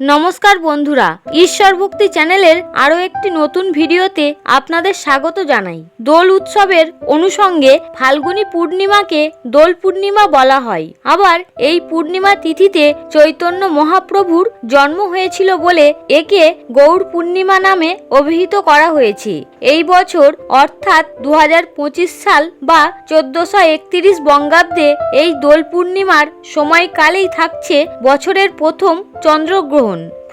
নমস্কার বন্ধুরা, ঈশ্বর ভক্তি চ্যানেলের আরও একটি নতুন ভিডিওতে আপনাদের স্বাগত জানাই। দোল উৎসবের অনুষঙ্গে ফাল্গুনী পূর্ণিমাকে দোল পূর্ণিমা বলা হয়। আবার এই পূর্ণিমা তিথিতে চৈতন্য মহাপ্রভুর জন্ম হয়েছিল বলে একে গৌর পূর্ণিমা নামে অভিহিত করা হয়েছে। এই বছর অর্থাৎ দু হাজার পঁচিশ সাল বা চোদ্দশো একত্রিশ বঙ্গাব্দে এই দোল পূর্ণিমার সময়কালেই থাকছে বছরের প্রথম চন্দ্রগ্রহণ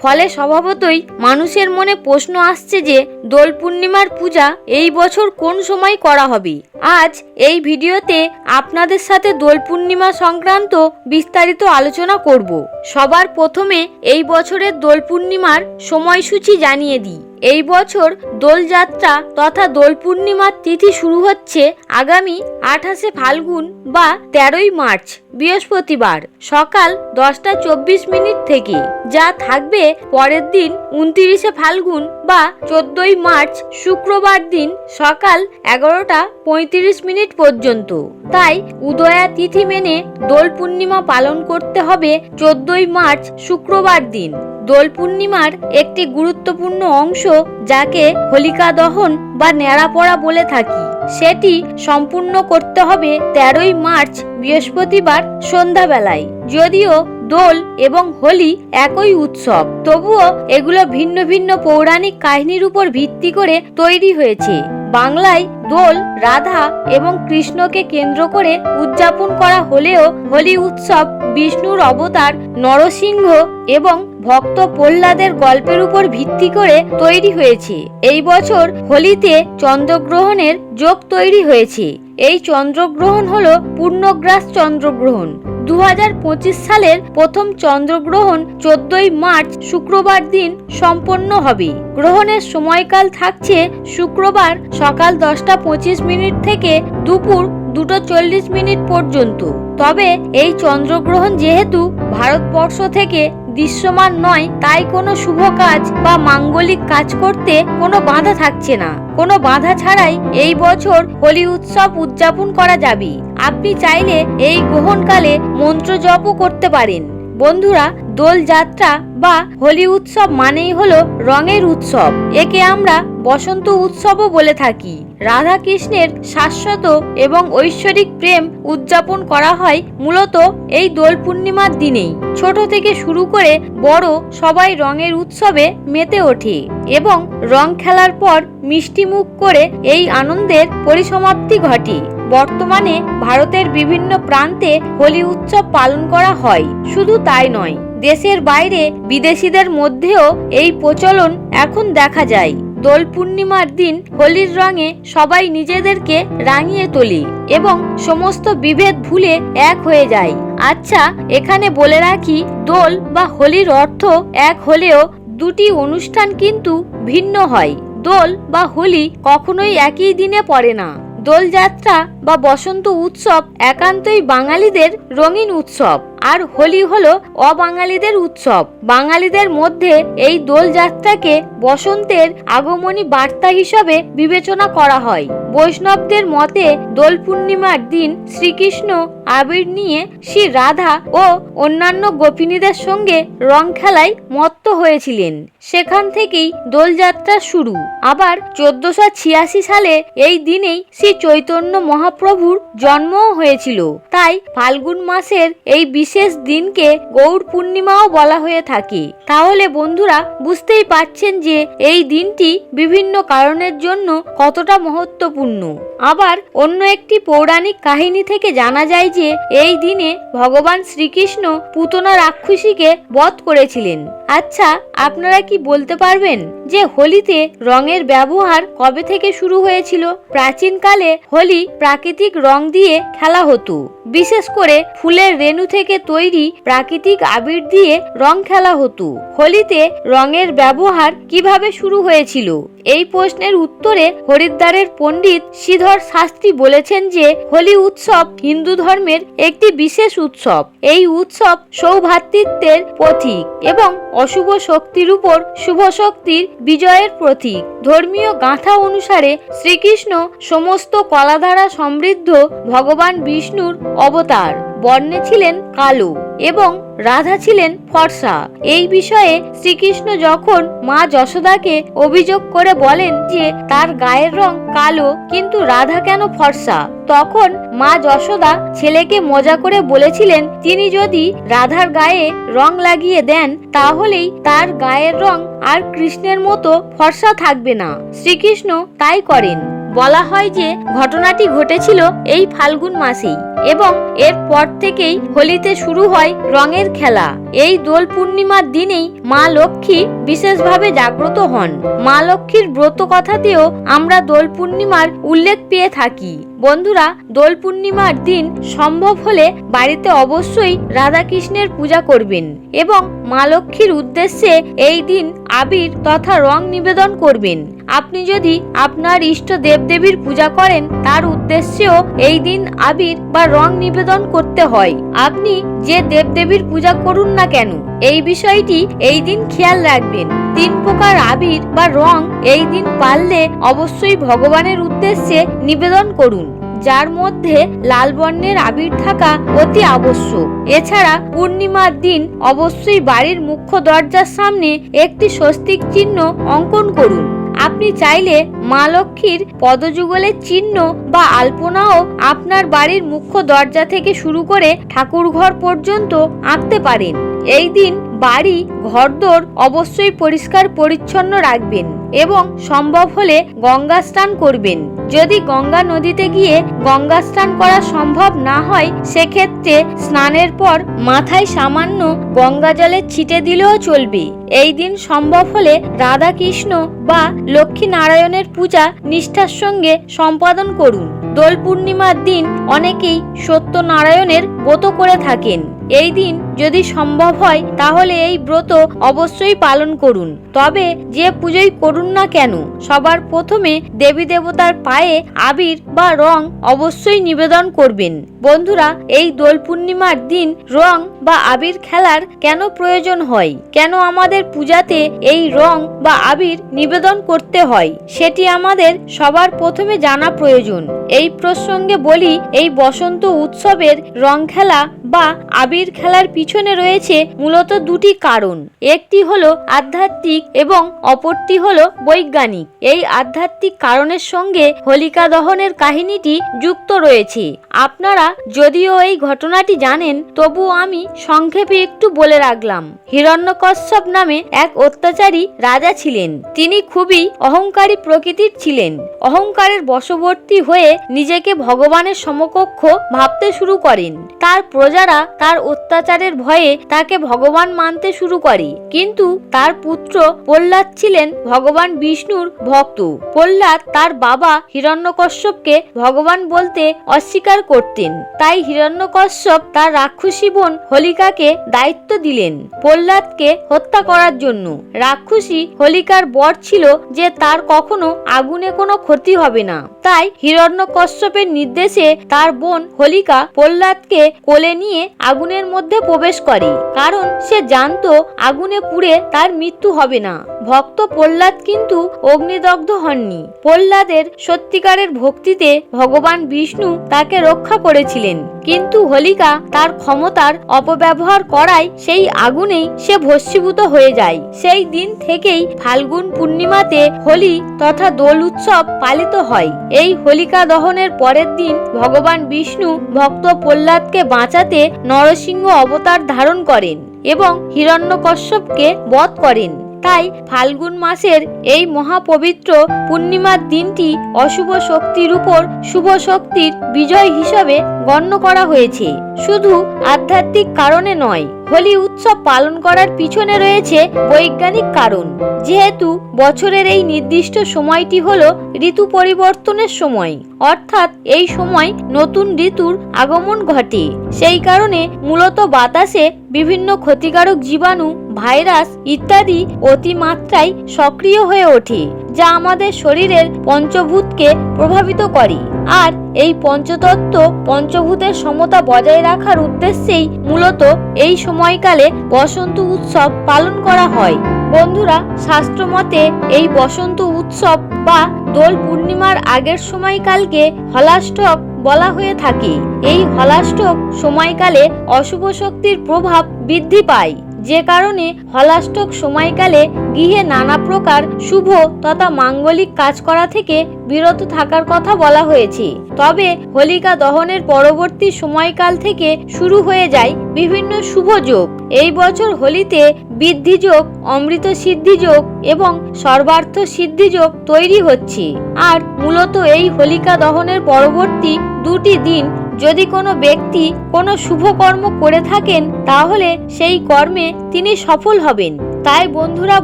ফলে স্বভাবতই মানুষের মনে প্রশ্ন আসছে যে, দোল পূর্ণিমার পূজা এই বছর কোন সময় করা হবে? আজ এই ভিডিওতে আপনাদের সাথে দোল পূর্ণিমা সংক্রান্ত বিস্তারিত আলোচনা করব। সবার প্রথমে এই বছরের দোল পূর্ণিমার সময়সূচি জানিয়ে দিই। এই বছর দোলযাত্রা তথা দোল পূর্ণিমার তিথি শুরু হচ্ছে আগামী আঠাশে ফাল্গুন বা তেরোই মার্চ, বৃহস্পতিবার, সকাল দশটা চব্বিশ মিনিট থেকে। যা থাকবে পরের দিন উনতিরিশে ফাল্গুন বা চোদ্দই মার্চ, শুক্রবার দিন সকাল এগারোটা পঁয়ত্রিশ মিনিট পর্যন্ত। তাই উদয়া তিথি মেনে দোল পূর্ণিমা পালন করতে হবে চোদ্দই মার্চ, শুক্রবার দিন। দোল পূর্ণিমার একটি গুরুত্বপূর্ণ অংশ যাকে হোলিকা দহন বা ন্যাড়া পড়া বলে থাকি। সেটি সম্পূর্ণ করতে হবে তেরোই মার্চ বৃহস্পতিবার সন্ধ্যাবেলায়। যদিও দোল এবং হোলি একই উৎসব, তবুও এগুলো ভিন্ন ভিন্ন পৌরাণিক কাহিনীর উপর ভিত্তি করে তৈরি হয়েছে। বাংলায় দোল, রাধা এবং কৃষ্ণকে কেন্দ্র করে উদযাপন করা হলেও হোলি উৎসব বিষ্ণুর অবতার, নরসিংহ এবং ভক্ত প্রহ্লাদের গল্পের উপর ভিত্তি করে তৈরি হয়েছে। এই বছর হোলিতে চন্দ্রগ্রহণের যোগ তৈরি হয়েছে। এই চন্দ্রগ্রহণ হলো পূর্ণগ্রাস চন্দ্রগ্রহণ। দু হাজার পঁচিশ সালের প্রথম চন্দ্রগ্রহণ চোদ্দই মার্চ শুক্রবার দিন সম্পন্ন হবে। গ্রহণের সময়কাল থাকছে শুক্রবার সকাল দশটা পঁচিশ মিনিট থেকে দুপুর দুটো চল্লিশ মিনিট পর্যন্ত। তবে এই চন্দ্রগ্রহণ যেহেতু ভারতবর্ষ থেকে দৃশ্যমান নয়, তাই কোনো শুভ কাজ বা মাঙ্গলিক কাজ করতে কোনো বাধা থাকছে না। কোনো বাধা ছাড়াই এই বছর হোলি উৎসব উদযাপন করা যাবে। আপনি চাইলে এই গ্রহণকালে মন্ত্র জপও করতে পারেন। বন্ধুরা, দোল যাত্রা বা হোলি উৎসব মানেই হলো রঙের উৎসব। একে আমরা বসন্ত উৎসবও বলে থাকি। রাধা কৃষ্ণের শাশ্বত এবং ঐশ্বরিক প্রেম উদযাপন করা হয় মূলত এই দোল পূর্ণিমার দিনেই। ছোট থেকে শুরু করে বড় সবাই রঙের উৎসবে মেতে ওঠে এবং রং খেলার পর মিষ্টি মুখ করে এই আনন্দের পরিসমাপ্তি ঘটে। বর্তমানে ভারতের বিভিন্ন প্রান্তে হোলি উৎসব পালন করা হয়। শুধু তাই নয়, দেশের বাইরে বিদেশিদের মধ্যেও এই প্রচলন এখন দেখা যায়। দোল পূর্ণিমার দিন হোলির রঙে সবাই নিজেদেরকে রাঙিয়ে তোলে এবং সমস্ত বিভেদ ভুলে এক হয়ে যায়। আচ্ছা এখানে বলে রাখি, দোল বা হোলির অর্থ এক হলেও দুটি অনুষ্ঠান কিন্তু ভিন্ন হয়। দোল বা হোলি কখনোই একই দিনে পড়ে না। দোলযাত্রা বা বসন্ত উৎসব একান্তই বাঙালিদের রঙিন উৎসব। আর হোলি হলো অবাঙালিদের উৎসব। বাঙালিদের মধ্যে এই দোলযাত্রাকে বসন্তের আগমনী বার্তা হিসাবে বিবেচনা করা হয়। বৈষ্ণবদের মতে দোল পূর্ণিমার দিন শ্রীকৃষ্ণ আবির নিয়ে শ্রী রাধা ও অন্যান্য গোপিনীদের সঙ্গে রং খেলায় মত্ত হয়েছিলেন। সেখান থেকেই দোলযাত্রা শুরু। আবার চোদ্দশো ছিয়াশি সালে এই দিনেই শ্রী চৈতন্য মহাপ্রভুর জন্মও হয়েছিল। তাই ফাল্গুন মাসের এই বিশেষ দিনকে গৌর পূর্ণিমাও বলা হয়ে থাকে। তাহলে বন্ধুরা বুঝতেই পারছেন যে এই দিনটি বিভিন্ন কারণের জন্য কতটা মহত্বপূর্ণ। আবার অন্য একটি পৌরাণিক কাহিনী থেকে জানা যায় যে এই দিনে ভগবান শ্রীকৃষ্ণ পুতনা রাক্ষসীকে বধ করেছিলেন। আচ্ছা আপনারা কি বলতে পারবেন যে হোলিতে রঙের ব্যবহার কবে থেকে শুরু হয়েছিল? প্রাচীনকালে হোলি প্রাকৃতিক রং দিয়ে খেলা হতো। বিশেষ করে ফুলের রেণু থেকে তৈরি প্রাকৃতিক আবির দিয়ে রং খেলা হতো। হোলিতে রঙের ব্যবহার কীভাবে শুরু হয়েছিল? এই প্রশ্নের উত্তরে হরিদ্বারের পণ্ডিত শ্রীধর শাস্ত্রী বলেছেন যে হোলি উৎসব হিন্দু ধর্মের একটি বিশেষ উৎসব। এই উৎসব সৌভাতৃত্বের প্রতীক এবং অশুভ শক্তির উপর শুভ শক্তির বিজয়ের প্রতীক। ধর্মীয় গাঁথা অনুসারে শ্রীকৃষ্ণ সমস্ত কলাধারা সমৃদ্ধ ভগবান বিষ্ণুর অবতার। বর্ণে ছিলেন কালো। এবং রাধা ছিলেন ফর্সা। এই বিষয়ে শ্রীকৃষ্ণ যখন মা যশোদাকে অভিযোগ করে বলেন যে তার গায়ের রং কালো, কিন্তু রাধা কেন ফর্সা? তখন মা যশোদা ছেলেকে মজা করে বলেছিলেন, তিনি যদি রাধার গায়ে রং লাগিয়ে দেন, তাহলেই তার গায়ের রং আর কৃষ্ণের মতো ফর্সা থাকবে না। শ্রীকৃষ্ণ তাই করেন। বলা হয় যে ঘটনাটি ঘটেছিল এই ফাল্গুন মাসেই এবং এর পর থেকেই হোলিতে শুরু হয় রঙের খেলা। এই দোল পূর্ণিমার দিনেই মা লক্ষ্মী বিশেষভাবে জাগ্রত হন। মা লক্ষ্মীর ব্রত কথাতেও আমরা দোল পূর্ণিমার উল্লেখ পেয়ে থাকি। বন্ধুরা, দোল পূর্ণিমার দিন সম্ভব হলে বাড়িতে অবশ্যই রাধাকৃষ্ণের পূজা করবেন এবং মা লক্ষ্মীর উদ্দেশ্যে এই দিন আবির তথা রং নিবেদন করবেন। আপনি যদি আপনার ইষ্ট দেবদেবীর পূজা করেন, তার উদ্দেশ্যেও এই দিন আবির বা রং নিবেদন করতে হয়। আপনি যে দেবদেবীর পূজা করুন না কেন, এই বিষয়টি এই দিন খেয়াল রাখবেন। তিন প্রকার আবির বা রং এই দিন পারলে অবশ্যই ভগবানের উদ্দেশ্যে নিবেদন করুন, যার মধ্যে লাল বর্ণের আবির থাকা অতি আবশ্যক। এছাড়া পূর্ণিমার দিন অবশ্যই বাড়ির মুখ্য দরজার সামনে একটি স্বস্তিক চিহ্ন অঙ্কন করুন। আপনি চাইলে মা লক্ষ্মীর পদযুগলের চিহ্ন বা আলপনাও আপনার বাড়ির মুখ্য দরজা থেকে শুরু করে ঠাকুরঘর পর্যন্ত আঁকতে পারেন। এই দিন বাড়ি, ঘরদোর অবশ্যই পরিষ্কার পরিচ্ছন্ন রাখবেন এবং সম্ভব হলে গঙ্গা স্নান করবেন। যদি গঙ্গা নদীতে গিয়ে গঙ্গা স্নান করা সম্ভব না হয়, সেক্ষেত্রে স্নানের পর মাথায় সামান্য গঙ্গা জলের ছিটে দিলেও চলবে। এই দিন সম্ভব হলে রাধা কৃষ্ণ বা লক্ষ্মী নারায়ণের পূজা নিষ্ঠার সঙ্গে সম্পাদন করুন। দোল পূর্ণিমার দিন অনেকেই সত্যনারায়ণের ব্রত করে থাকেন। এই দিন যদি সম্ভব হয়, তাহলে এই ব্রত অবশ্যই পালন করুন। তবে যে পুজোই করুন না কেন, সবার প্রথমে দেবী দেবতার পায়ে আবির বা রং অবশ্যই নিবেদন করবেন। বন্ধুরা, এই দোল পূর্ণিমার দিন রং বা আবির খেলার কেন প্রয়োজন হয়? কেন আমাদের পূজাতে এই রং বা আবির নিবেদন করতে হয়? সেটি আমাদের সবার প্রথমে জানা প্রয়োজন। এই প্রসঙ্গে বলি, এই বসন্ত উৎসবের রং খেলা বা আবির খেলার পিছনে রয়েছে মূলত দুটি কারণ। একটি হলো আধ্যাত্মিক এবং অপরটি হলো বৈজ্ঞানিক। এই আধ্যাত্মিক কারণের সঙ্গে হোলিকা দহনের কাহিনীটি যুক্ত রয়েছে। আপনারা যদিও এই ঘটনাটি জানেন তবু আমি সংক্ষেপে একটু বলে রাখলাম। হিরণ্যকশ্যপ নামে এক অত্যাচারী রাজা ছিলেন। তিনি খুবই অহংকারী প্রকৃতির ছিলেন। অহংকারের বশবর্তী হয়ে নিজেকে ভগবানের সমকক্ষ ভাবতে শুরু করেন। তার প্রজারা তার অত্যাচারের ভয়ে তাকে ভগবান মানতে শুরু করে। কিন্তু তার পুত্র প্রহ্লাদ ছিলেন ভগবান বিষ্ণুর ভক্ত। প্রহ্লাদ তার বাবা হিরণ্যকশ্যপকে ভগবান বলতে অস্বীকার করতেন। তাই হিরণ্যকশ্যপ তার রাক্ষসী বোন হোলিকাকে দায়িত্ব দিলেন প্রহ্লাদকে হত্যা করার জন্য। রাক্ষসী হোলিকার বর ছিল যে তার কখনো আগুনে কোনো ক্ষতি হবে না। তাই হিরণ্যকশ্যপের নির্দেশে তার বোন হোলিকা প্রহ্লাদকে কোলে নিয়ে আগুনের মধ্যে প্রবেশ করে, কারণ সে জানত আগুনে পুড়ে তার মৃত্যু হবে না। ভক্ত প্রহ্লাদ কিন্তু অগ্নিদগ্ধ হননি। প্রহ্লাদের সত্যিকারের ভক্তিতে ভগবান বিষ্ণু তাকে রক্ষা করেছিলেন। কিন্তু হোলিকা তার ক্ষমতার অপব্যবহার করায় সেই আগুনেই সে ভস্মীভূত হয়ে যায়। সেই দিন থেকেই ফাল্গুন পূর্ণিমাতে হোলি তথা দোল উৎসব পালিত হয়। এই হোলিকা দহনের পরের দিন ভগবান বিষ্ণু ভক্ত প্রহ্লাদকে বাঁচাতে নরসিংহ অবতার ধারণ করেন এবং হিরণ্যকশ্যপকে বধ করেন। তাই ফাল্গুন মাসের এই মহাপবিত্র পূর্ণিমার দিনটি অশুভ শক্তির উপর শুভ শক্তির বিজয় হিসাবে গণ্য করা হয়েছে। শুধু আধ্যাত্মিক কারণে নয় হোলি উৎসব পালন করার পিছনে রয়েছে বৈজ্ঞানিক কারণ। যেহেতু বছরের এই নির্দিষ্ট সময়টি হল ঋতু পরিবর্তনের সময়, অর্থাৎ এই সময় নতুন ঋতুর আগমন ঘটে। সেই কারণে মূলত বাতাসে বিভিন্ন ক্ষতিকারক জীবাণু, ভাইরাস ইত্যাদি অতিমাত্রায় সক্রিয় হয়ে ওঠে, যা আমাদের শরীরের পঞ্চভূতকে প্রভাবিত করে। আর এই পঞ্চতত্ত্ব পঞ্চভূতের সমতা বজায় রাখার উদ্দেশ্যেই মূলত এই সময়কালে বসন্ত উৎসব পালন করা হয়। বন্ধুরা, শাস্ত্রমতে এই বসন্ত উৎসব বা দোল পূর্ণিমার আগের সময়কালকে হলাষ্টক বলা হয়ে থাকে। এই হলাষ্টক সময়কালে অশুভ শক্তির প্রভাব বৃদ্ধি পায়। যে কারণে হলাষ্টক সময়কালে গৃহে নানা প্রকার শুভ তথা মাঙ্গলিক কাজ করা থেকে বিরত থাকার কথা বলা হয়েছে। তবে হোলিকা দহনের পরবর্তী সময়কাল থেকে শুরু হয়ে যায় বিভিন্ন শুভ যোগ। এই বছর হোলিতে বৃদ্ধি যোগ, অমৃত সিদ্ধি যোগ এবং সর্বার্থ সিদ্ধি যোগ তৈরি হচ্ছে। আর মূলত এই হোলিকা দহনের পরবর্তী দুটি দিন যদি কোনো ব্যক্তি কোনো শুভ কর্ম করে থাকেন, তাহলে সেই কর্মে তিনি সফল হবেন। তাই বন্ধুরা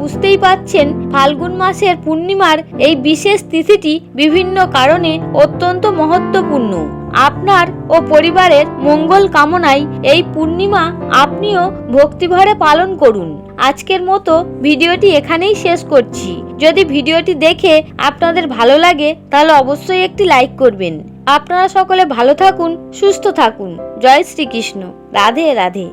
বুঝতেই পাচ্ছেন, ফাল্গুন মাসের পূর্ণিমার এই বিশেষ তিথিটি বিভিন্ন কারণে অত্যন্ত মহত্বপূর্ণ। আপনার ও পরিবারের মঙ্গল কামনায় এই পূর্ণিমা আপনিও ভক্তিভরে পালন করুন। আজকের মতো ভিডিওটি এখানেই শেষ করছি। যদি ভিডিওটি দেখে আপনাদের ভালো লাগে, তাহলে অবশ্যই একটি লাইক করবেন। আপনারা সকলে ভালো থাকুন, সুস্থ থাকুন। জয় শ্রীকৃষ্ণ। রাধে রাধে।